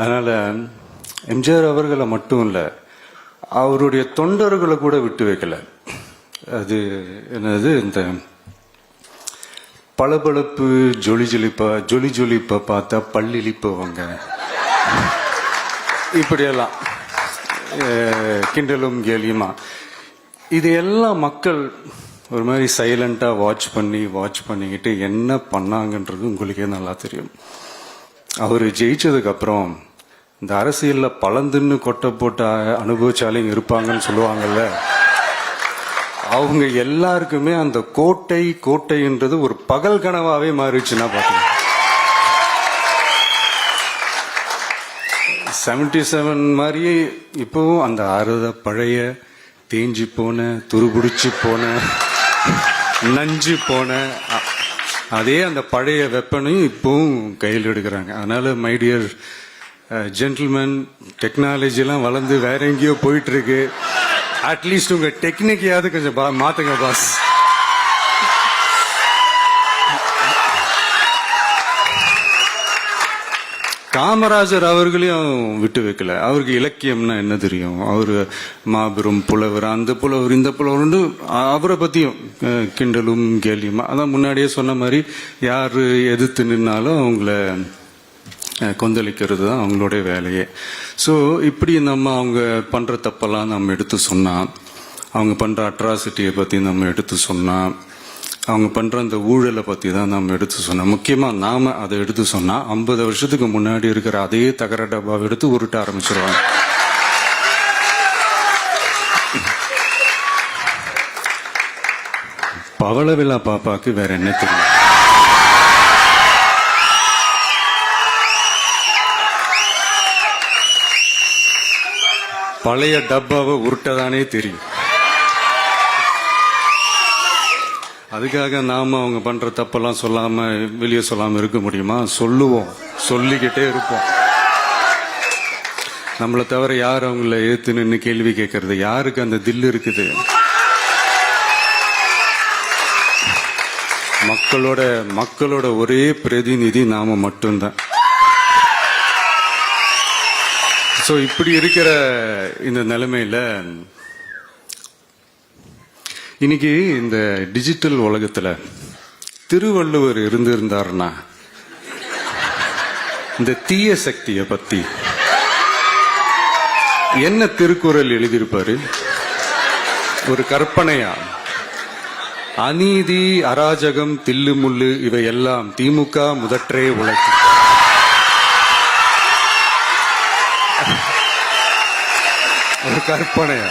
அதனால் எம்ஜிஆர் அவர்களை மட்டும் இல்லை அவருடைய தொண்டர்களை கூட விட்டு வைக்கலை. அது என்னது இந்த பளபளப்பு ஜொலி ஜொலிப்பா ஜொலி ஜொலிப்பா பார்த்தா பல்லிழிப்பவங்க இப்படியெல்லாம். கிண்டலும் கேலியுமா. இது எல்லாம் மக்கள் ஒரு மாதிரி சைலண்டாக வாட்ச் பண்ணி வாட்ச் பண்ணிக்கிட்டு என்ன பண்ணாங்கன்றது உங்களுக்கே நல்லா தெரியும். அவர் ஜெயிச்சதுக்கு அப்புறம் இந்த அரசியலில் பழந்துன்னு கொட்டை போட்ட அனுபவிச்சாலையும் இருப்பாங்கன்னு சொல்லுவாங்கல்ல. அவங்க எல்லாருக்குமே அந்த கோட்டை கோட்டைன்றது ஒரு பகல் கனவாவே மாறிடுச்சுன்னா பாத்தீங்க செவன்டி செவன் மாதிரியே இப்போவும் அந்த அறுத பழைய தேஞ்சி போன துருபிடிச்சு போன நஞ்சு போன அதே அந்த பழைய வெப்பனையும் இப்பவும் கையில் எடுக்கிறாங்க. அதனால மைடியர் ஜென்டில்மேன் டெக்னாலஜிலாம் வளர்ந்து வேற எங்கேயோ போயிட்டு இருக்கு. அட்லீஸ்ட் உங்க டெக்னிக்கையாவது கொஞ்சம் பா- மாத்துங்க பாஸ் காமராஜர் அவர்களையும் விட்டு வைக்கல. அவருக்கு இலக்கியம்னா என்ன தெரியும்? அவரு மாபெரும் புலவர் அந்த புலவர் இந்த புலவர்னு அவரை பத்தியும் கிண்டலும் கேலியுமா அதான் முன்னாடியே சொன்ன மாதிரி யாரு எதிர்த்து நின்னாலும் அவங்கள கொந்தளிக்கிறது தான் அவங்களுடைய வேலையே. ஸோ இப்படி நம்ம அவங்க பண்ற தப்பெல்லாம் நம்ம எடுத்து சொன்னா அவங்க பண்ற அட்ராசிட்டியை பத்தி நம்ம எடுத்து சொன்னா அவங்க பண்ணுற அந்த ஊழலை பற்றி தான் நம்ம எடுத்து சொன்னோம். முக்கியமாக நாம் அதை எடுத்து சொன்னால் ஐம்பது வருஷத்துக்கு முன்னாடி இருக்கிற அதே தகர டப்பாவை எடுத்து உருட்ட ஆரம்பிச்சிருவாங்க. பவள விழா பாப்பாக்கு வேற என்ன தெரியும்? பழைய டப்பாவை உருட்டதானே தெரியும். அதுக்காக நாம அவங்க பண்ற தப்பெல்லாம் சொல்லாம வெளியே சொல்லாம இருக்க முடியுமா? சொல்லுவோம். சொல்லிக்கிட்டே இருப்போம். நம்மளை தவிர யார் அவங்கள ஏற்று நின்று கேள்வி கேட்கறது? யாருக்கு அந்த தில் இருக்குது? மக்களோட மக்களோட ஒரே பிரதிநிதி நாம மட்டும்தான். ஸோ இப்படி இருக்கிற இந்த நிலைமையில இன்னைக்கு இந்த டிஜிட்டல் உலகத்துல திருவள்ளுவர் இருந்திருந்தாருன்னா இந்த தீய சக்தியை பத்தி என்ன திருக்குறள் எழுதியிருப்பாரு? ஒரு கற்பனையா? அநீதி அராஜகம் தில்லு முள்ளு இவையெல்லாம் திமுக முதற்றே உழைக்கும் ஒரு கற்பனையா?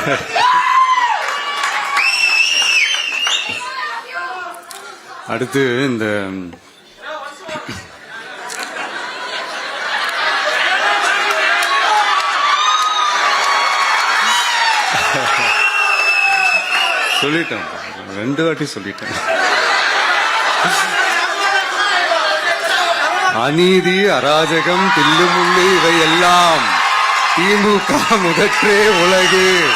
அடுத்து இந்த சொல்லிட்டேன். ரெண்டு வாட்டி சொல்லிட்டேன். அநீதி அராஜகம் தில்லுமுள்ளு இவையெல்லாம் திமுக முதற்றே உலகு.